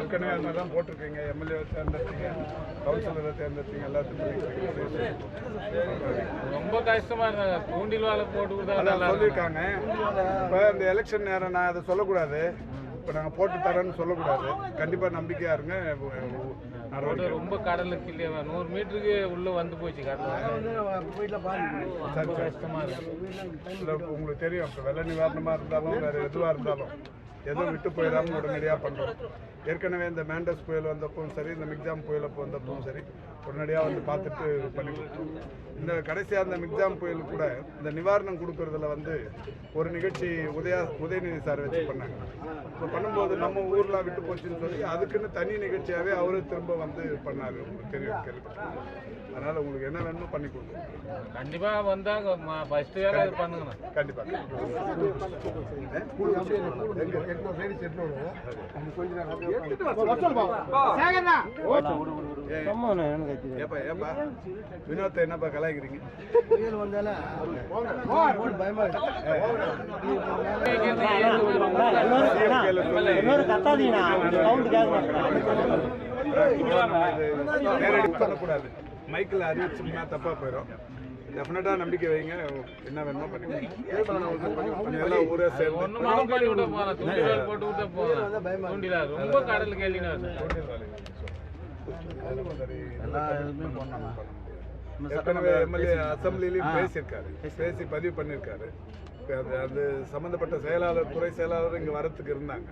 ஏற்கனவே அது தான் போட்டிருக்கீங்க. எம்எல்ஏ தேர்ந்தெடுத்தீங்க கவுன்சிலரை தேர்ந்தெடுத்தீங்க எல்லாத்தையும் ரொம்ப கஷ்டமா இருந்தாங்க தூண்டில் வாழை போட்டு. சொல்லியிருக்காங்க. இப்போ இந்த எலெக்ஷன் நேரம் நான் அதை சொல்லக்கூடாது. இப்போ நாங்கள் போட்டு தரேன்னு சொல்லக்கூடாது. கண்டிப்பாக நம்பிக்கையாக இருங்க. ரோடு ரொம்ப கடலுக்கு இல்லையா? நூறு மீட்டருக்கு உள்ள வந்து போச்சு கடல். சரி சரி. கஷ்டமா இருக்கு. உங்களுக்கு தெரியும் வெள்ள நிவாரணமாக இருந்தாலும் வேறு எதுவாக இருந்தாலும். எதுவும் விட்டு போயிடாமல் உடனடியாக பண்ணுறோம் ஏற்கனவே இந்த மேண்டஸ் புயல் வந்தப்பவும் சரி இந்த மிக்ஜாம் புயல் அப்போ வந்தப்பவும் சரி உடனடியாக வந்து பார்த்துட்டு பண்ணி கொடுத்தோம் இந்த கடைசியாக இந்த மிக்ஜாம் புயல் கூட இந்த நிவாரணம் கொடுக்கறதுல வந்து ஒரு நிகழ்ச்சி உதயா உதயநிதி சார் வச்சு பண்ணாங்க. இப்போ பண்ணும்போது நம்ம ஊர்லாம் விட்டு போச்சுன்னு சொல்லி அதுக்குன்னு தனி நிகழ்ச்சியாகவே அவரு திரும்ப வந்து பண்ணார். உங்களுக்கு தெரியும் கேள்விப்பட்டேன் அதனால் உங்களுக்கு என்ன வேணுமோ பண்ணி கொடுக்கணும் கண்டிப்பா வந்தா ஃபர்ஸ்ட் வேலை ஏப்பா வினோத்தை என்னப்பா கலாய்க்கிறீங்க? நேரடி பண்ணக்கூடாது. மைக்கில் அறிவிச்சோம்னா தப்பா போயிடும் டெஃபினட்டா நம்பிக்கை வைங்க. என்ன வேணுமோ பண்ணிக்கலாம் எல்லாம் ஊரே சேர்ந்து. ஒண்ணு மட்டும் பண்ணி விட போறேன் தூண்டில் வாழை போட்டு விட்டா போதும் தூண்டில் வாழை. ரொம்ப கடலுக்கு கேள்வினா ஏற்கனவே எம்எல்ஏ அசம்பிளிலையும் பேசியிருக்காரு. பேசி பதிவு பண்ணியிருக்காரு. அது அது சம்மந்தப்பட்ட செயலாளர் துறை செயலாளர் இங்கே வரத்துக்கு இருந்தாங்க.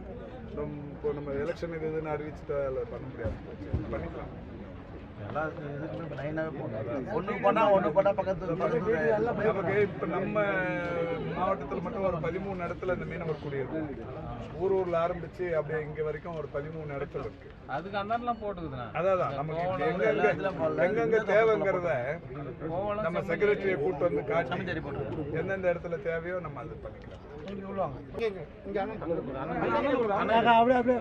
நம்ம இப்போ நம்ம எலெக்ஷன் இது இதுன்னு அறிவிச்சுட்டா அதில் பண்ண முடியாது. பண்ணிக்கலாம். பக்கத்து நமக்கு இப்போ நம்ம மாவட்டத்தில் மட்டும் ஒரு பதிமூணு இடத்துல இந்த மீனவர் குடியிருக்கும் ஊர் ஊர்ல ஆரம்பிச்சு அப்படியே இங்க வரைக்கும் ஒரு பதிமூணு இடத்துல இருக்கு. அதுக்கு அந்தாண்டெல்லாம் போட்டுக்குதுண்ணா. அதான் நமக்கு எங்கெங்க எங்கெங்க தேவைங்கிறத நம்ம செக்ரட்டரியை கூட்டு வந்து காட்டி எந்தெந்த இடத்துல தேவையோ நம்ம அது பண்ணிக்கலாம். அப்படியே அப்படியே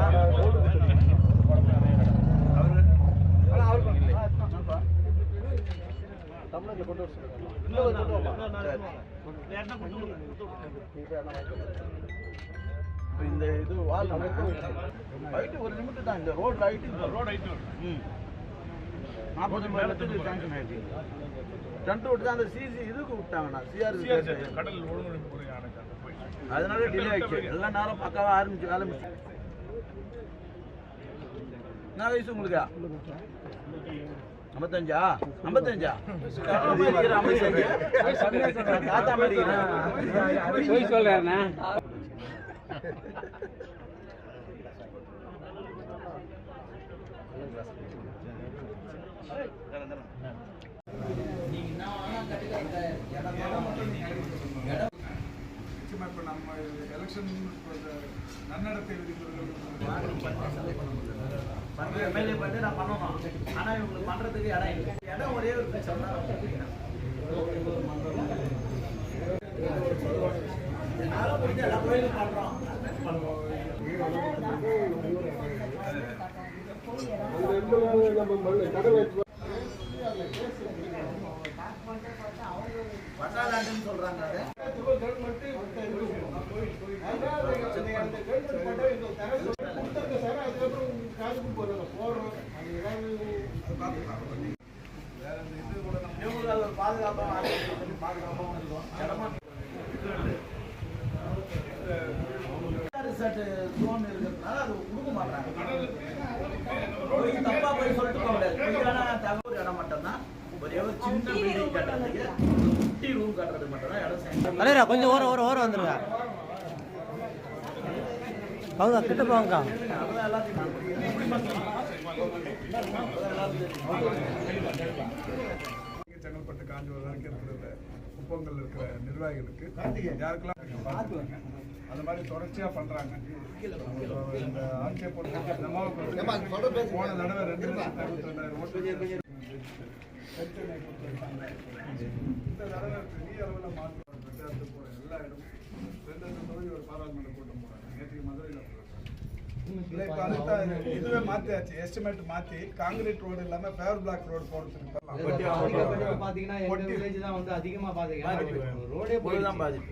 இந்த இது வால் ஹைட் ஒரு லிமிட் தான். இந்த ரோட் ஹைட் இந்த ரோட் ஹைட் ம். நாற்பது மீட்டருக்கு சாங்ஷன் ஆயிடுச்சு. டென்ட் விட்டு தான் அந்த சிசி இதுக்கு விட்டாங்கண்ணா சிஆர் கடல் அதனால டிலே ஆயிடுச்சு. எல்லா நேரம் பக்காவா ஆரம்பிச்சு வேலை முடிச்சு. என்ன வயசு உங்களுக்கு? ஐம்பத்தஞ்சா? ஐம்பத்தஞ்சா? ஐம்பத்தஞ்சு தாத்தா மாதிரி போய் சொல்றேண்ணா நிச்சயமா இப்போ நம்ம எலெக்ஷன் நன்னடத்தை விதிமுறைகள் எம்எல்ஏ பண்ணி நான் பண்ணணும் ஆனா இவங்களுக்கு பண்றதுக்கு இடம் இல்லை. இடம் ஒரே ஒரு பிரச்சனை தான். எல்லா கோயிலும் பண்றோம். இவங்களுக்கு அது ஒரு பாதுகாப்பாக பாதுகாப்பாகவும் இருக்கும் இடமா ரிசார்ட் ஜோன் இருக்கிறதுனால அது கொடுக்க மாட்டாங்க போய் தப்பா போய் சொல்லிட்டு போக முடியாது பொய்யான தகவல் இடம் மட்டும்தான் ஒரே ஒரு சின்ன பில்டிங் கட்டுறதுக்கு குட்டி ரூம் கட்டுறதுக்கு மட்டும்தான் இடம் கொஞ்சம் ஓரம் ஓரம் ஓரம் வந்துருங்க. அவங்க கிட்ட போவாங்க அதான் எல்லாத்தையும் செங்கல்பட்டு காஞ்சிபுரம் வரைக்கும் இருக்கிறது குப்பங்கள் இருக்கிற நிர்வாகிகளுக்கு யாருக்கெல்லாம் அந்த மாதிரி தொடர்ச்சியாக பண்ணுறாங்க இந்த ஆட்சியை பொறுத்த போன தடவை ரெண்டு லட்சத்தி அறுபத்தி ரெண்டாயிரம் ஓட்டு பிரச்சனை கொடுத்திருக்காங்க. இந்த தடவை பெரிய அளவில் மாற்றம் எல்லா இடமும் ரெண்டு ரெண்டு ஒரு பாராளுமன்ற கூட்டம் போறாங்க நேற்று மதுரையில் இப்ப அடுத்த இதுவே மாத்தியாச்சு. எஸ்டிமேட் மாத்தி. காங்கிரீட் ரோடு இல்லாம ஃபேவர் பிளாக் ரோடு போடுறதுக்கு பாத்தீங்கன்னா எங்க ஒட்டி- வில்லேஜ் தான் வந்து அதிகமா பாதிக்கும் ரோடே தான் பாதிப்பு.